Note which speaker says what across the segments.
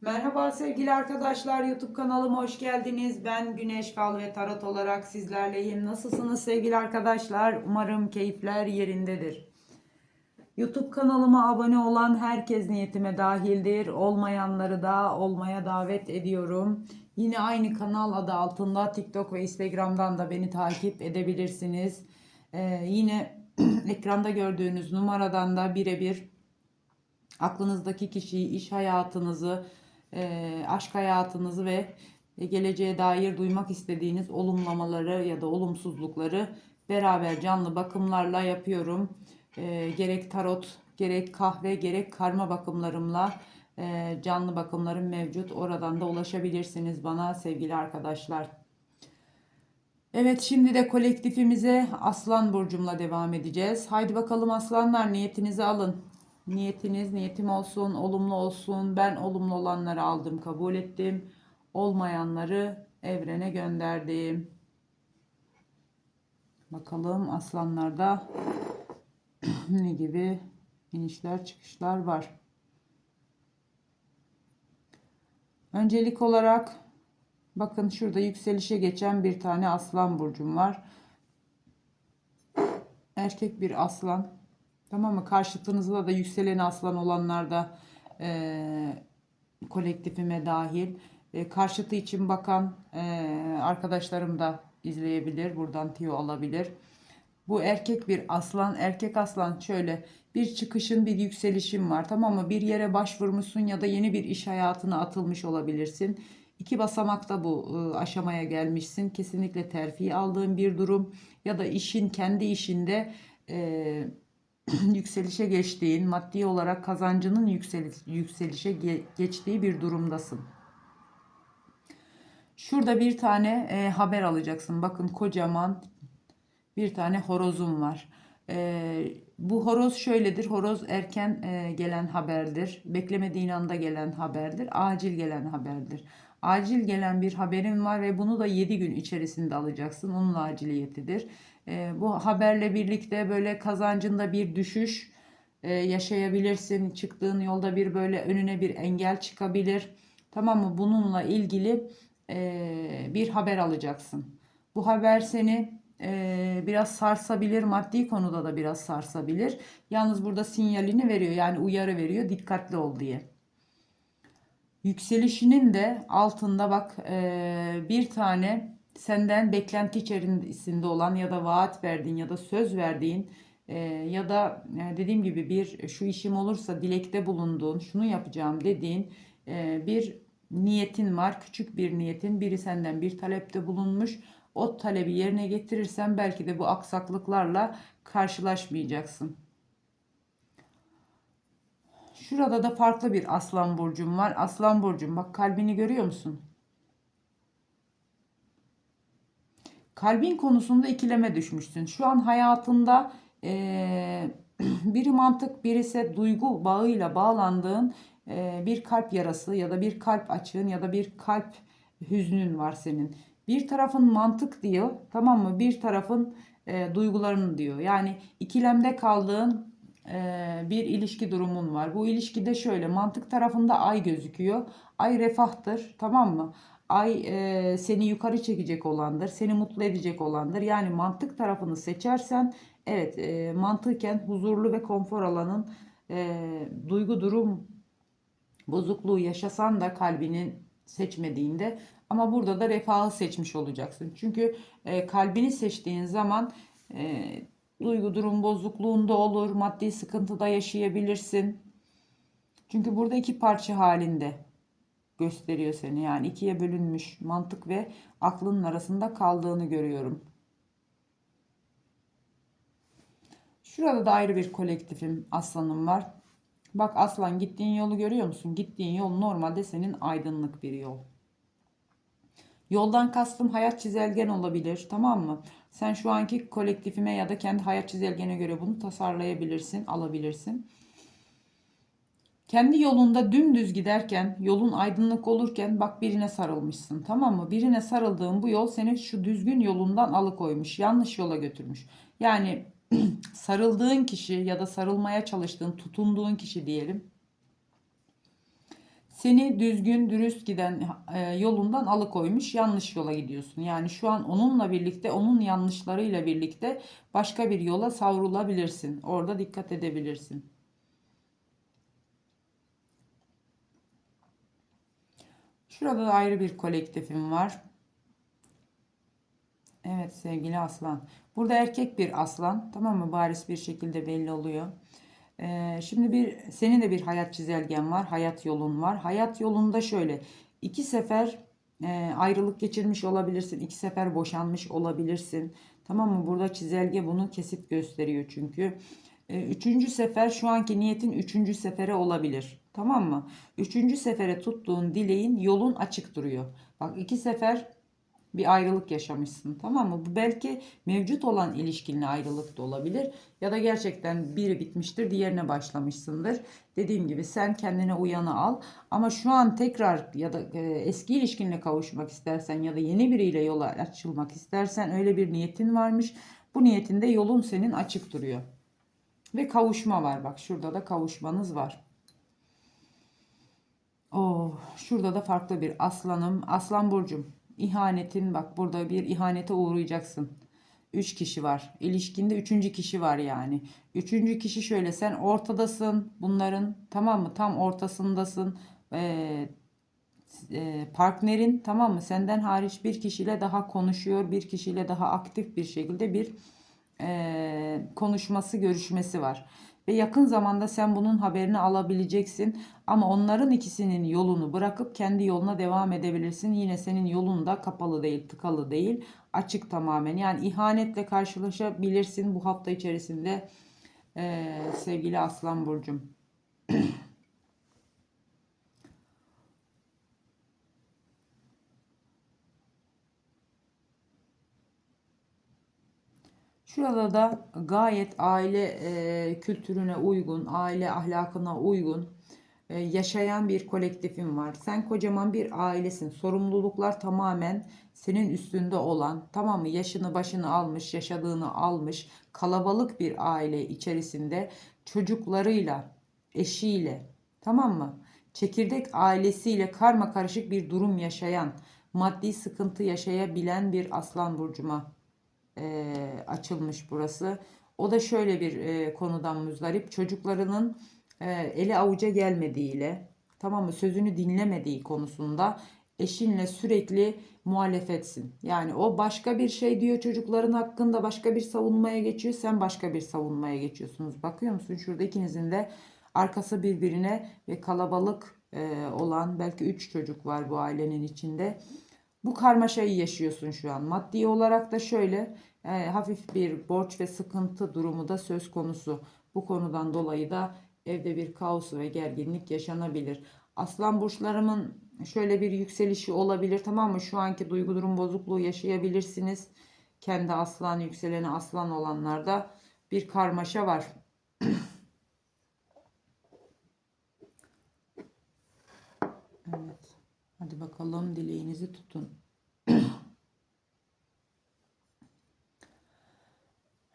Speaker 1: Merhaba sevgili arkadaşlar YouTube kanalıma hoş geldiniz. Ben Güneş Fal ve Tarot olarak sizlerleyim. Nasılsınız sevgili arkadaşlar? Umarım keyifler yerindedir. YouTube kanalıma abone olan herkes niyetime dahildir. Olmayanları da olmaya davet ediyorum. Yine aynı kanal adı altında TikTok ve Instagram'dan da beni takip edebilirsiniz. Ee, yine ekranda gördüğünüz numaradan da birebir aklınızdaki kişiyi, iş hayatınızı, e, aşk hayatınızı ve geleceğe dair duymak istediğiniz olumlamaları ya da olumsuzlukları beraber canlı bakımlarla yapıyorum. E, gerek tarot, gerek kahve, gerek karma bakımlarımla e, canlı bakımlarım mevcut. Oradan da ulaşabilirsiniz bana sevgili arkadaşlar. Evet şimdi de kolektifimize Aslan Burcum'la devam edeceğiz. Haydi bakalım aslanlar niyetinizi alın. Niyetiniz niyetim olsun, olumlu olsun. Ben olumlu olanları aldım, kabul ettim. Olmayanları evrene gönderdim. Bakalım aslanlarda ne gibi inişler çıkışlar var. Öncelik olarak bakın şurada yükselişe geçen bir tane aslan burcum var. Erkek bir aslan. Tamam mı? Karşıtınızda da yükselen aslan olanlar da e, kolektifime dahil. E, karşıtı için bakan e, arkadaşlarım da izleyebilir. Buradan tiyo alabilir. Bu erkek bir aslan. Erkek aslan şöyle bir çıkışın bir yükselişin var. Tamam mı? Bir yere başvurmuşsun ya da yeni bir iş hayatına atılmış olabilirsin. İki basamakta bu e, aşamaya gelmişsin. Kesinlikle terfi aldığın bir durum ya da işin kendi işinde e, yükselişe geçtiğin, maddi olarak kazancının yükseliş, yükselişe ge- geçtiği bir durumdasın. Şurada bir tane e, haber alacaksın. Bakın kocaman bir tane horozum var. E, bu horoz şöyledir. Horoz erken e, gelen haberdir. Beklemediğin anda gelen haberdir. Acil gelen haberdir. Acil gelen bir haberin var ve bunu da 7 gün içerisinde alacaksın. Onun aciliyetidir. E, bu haberle birlikte böyle kazancında bir düşüş e, yaşayabilirsin. Çıktığın yolda bir böyle önüne bir engel çıkabilir. Tamam mı? Bununla ilgili e, bir haber alacaksın. Bu haber seni e, biraz sarsabilir, maddi konuda da biraz sarsabilir. Yalnız burada sinyalini veriyor yani uyarı veriyor dikkatli ol diye. Yükselişinin de altında bak e, bir tane senden beklenti içerisinde olan ya da vaat verdiğin ya da söz verdiğin e, ya da e, dediğim gibi bir şu işim olursa dilekte bulunduğun, şunu yapacağım dediğin e, bir niyetin var. Küçük bir niyetin. Biri senden bir talepte bulunmuş. O talebi yerine getirirsen belki de bu aksaklıklarla karşılaşmayacaksın. Şurada da farklı bir aslan burcum var. Aslan burcum bak kalbini görüyor musun? Kalbin konusunda ikileme düşmüşsün. Şu an hayatında eee, biri mantık, birisi duygu bağıyla bağlandığın eee, bir kalp yarası ya da bir kalp açığın ya da bir kalp hüznün var senin. Bir tarafın mantık diyor, tamam mı? Bir tarafın eee duyguların diyor. Yani ikilemde kaldığın eee, bir ilişki durumun var. Bu ilişkide şöyle mantık tarafında ay gözüküyor. Ay refahtır, tamam mı? Ay e, seni yukarı çekecek olandır, seni mutlu edecek olandır. Yani mantık tarafını seçersen evet e, mantıken huzurlu ve konfor alanın e, duygu durum bozukluğu yaşasan da kalbinin seçmediğinde ama burada da refahı seçmiş olacaksın. Çünkü e, kalbini seçtiğin zaman e, duygu durum bozukluğunda olur, maddi sıkıntıda yaşayabilirsin. Çünkü burada iki parça halinde gösteriyor seni. Yani ikiye bölünmüş mantık ve aklının arasında kaldığını görüyorum. Şurada da ayrı bir kolektifim aslanım var. Bak aslan gittiğin yolu görüyor musun? Gittiğin yol normalde senin aydınlık bir yol. Yoldan kastım hayat çizelgen olabilir tamam mı? Sen şu anki kolektifime ya da kendi hayat çizelgene göre bunu tasarlayabilirsin, alabilirsin. Kendi yolunda dümdüz giderken, yolun aydınlık olurken bak birine sarılmışsın tamam mı? Birine sarıldığın bu yol seni şu düzgün yolundan alıkoymuş, yanlış yola götürmüş. Yani sarıldığın kişi ya da sarılmaya çalıştığın, tutunduğun kişi diyelim. seni düzgün, dürüst giden e, yolundan alıkoymuş, yanlış yola gidiyorsun. Yani şu an onunla birlikte, onun yanlışlarıyla birlikte başka bir yola savrulabilirsin. Orada dikkat edebilirsin. Şurada da ayrı bir kolektifim var. Evet sevgili aslan. Burada erkek bir aslan. Tamam mı? Bariz bir şekilde belli oluyor. Ee, şimdi bir senin de bir hayat çizelgen var. Hayat yolun var. Hayat yolunda şöyle iki sefer e, ayrılık geçirmiş olabilirsin. iki sefer boşanmış olabilirsin. Tamam mı? Burada çizelge bunu kesit gösteriyor çünkü. E, üçüncü sefer şu anki niyetin üçüncü sefere olabilir. Tamam mı? Üçüncü sefere tuttuğun dileğin yolun açık duruyor. Bak iki sefer bir ayrılık yaşamışsın tamam mı? Bu belki mevcut olan ilişkinle ayrılık da olabilir ya da gerçekten biri bitmiştir diğerine başlamışsındır. Dediğim gibi sen kendine uyanı al ama şu an tekrar ya da e, eski ilişkinle kavuşmak istersen ya da yeni biriyle yola açılmak istersen öyle bir niyetin varmış. Bu niyetinde yolun senin açık duruyor. Ve kavuşma var bak şurada da kavuşmanız var. Oh, şurada da farklı bir aslanım. Aslan burcum. İhanetin bak burada bir ihanete uğrayacaksın. Üç kişi var. İlişkinde üçüncü kişi var yani. Üçüncü kişi şöyle sen ortadasın bunların tamam mı? Tam ortasındasın. Ee, e, partnerin tamam mı? Senden hariç bir kişiyle daha konuşuyor. Bir kişiyle daha aktif bir şekilde bir e, konuşması, görüşmesi var. Ve yakın zamanda sen bunun haberini alabileceksin. Ama onların ikisinin yolunu bırakıp kendi yoluna devam edebilirsin. Yine senin yolun da kapalı değil, tıkalı değil. Açık tamamen. Yani ihanetle karşılaşabilirsin bu hafta içerisinde ee, sevgili Aslan Burcum. Şurada da gayet aile e, kültürüne uygun, aile ahlakına uygun e, yaşayan bir kolektifim var. Sen kocaman bir ailesin. Sorumluluklar tamamen senin üstünde olan, tamam? Yaşını başını almış, yaşadığını almış, kalabalık bir aile içerisinde çocuklarıyla, eşiyle, tamam mı? Çekirdek ailesiyle karma karışık bir durum yaşayan, maddi sıkıntı yaşayabilen bir aslan burcuma e, açılmış burası. O da şöyle bir e, konudan müzdarip. Çocuklarının e, eli avuca gelmediğiyle, tamam mı sözünü dinlemediği konusunda eşinle sürekli muhalefetsin. Yani o başka bir şey diyor çocukların hakkında başka bir savunmaya geçiyor. Sen başka bir savunmaya geçiyorsunuz. Bakıyor musun? Şurada ikinizin de arkası birbirine ve kalabalık e, olan belki üç çocuk var bu ailenin içinde. Bu karmaşayı yaşıyorsun şu an. Maddi olarak da şöyle e, hafif bir borç ve sıkıntı durumu da söz konusu. Bu konudan dolayı da evde bir kaos ve gerginlik yaşanabilir. Aslan burçlarımın şöyle bir yükselişi olabilir tamam mı? Şu anki duygu durum bozukluğu yaşayabilirsiniz. Kendi aslan yükseleni aslan olanlarda bir karmaşa var. evet. Hadi bakalım dileğinizi tutun.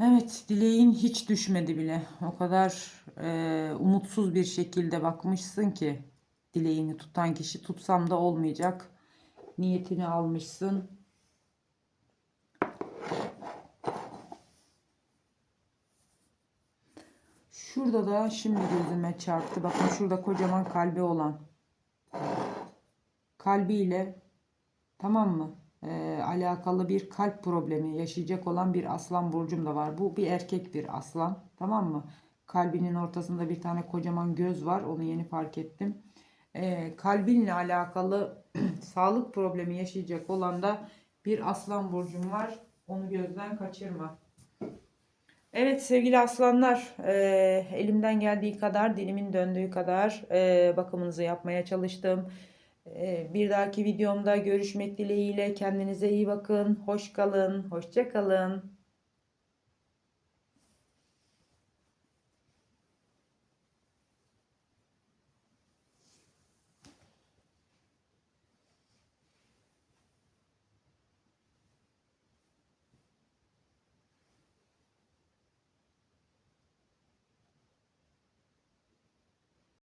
Speaker 1: Evet, dileğin hiç düşmedi bile. O kadar e, umutsuz bir şekilde bakmışsın ki dileğini tutan kişi tutsam da olmayacak. Niyetini almışsın. Şurada da şimdi gözüme çarptı. Bakın şurada kocaman kalbi olan. Kalbiyle tamam mı? e, alakalı bir kalp problemi yaşayacak olan bir aslan burcum da var. Bu bir erkek bir aslan. Tamam mı? Kalbinin ortasında bir tane kocaman göz var. Onu yeni fark ettim. E, kalbinle alakalı sağlık problemi yaşayacak olan da bir aslan burcum var. Onu gözden kaçırma. Evet sevgili aslanlar, e, elimden geldiği kadar, dilimin döndüğü kadar e, bakımınızı yapmaya çalıştım. Ee, bir dahaki videomda görüşmek dileğiyle kendinize iyi bakın. Hoş kalın. Hoşça kalın.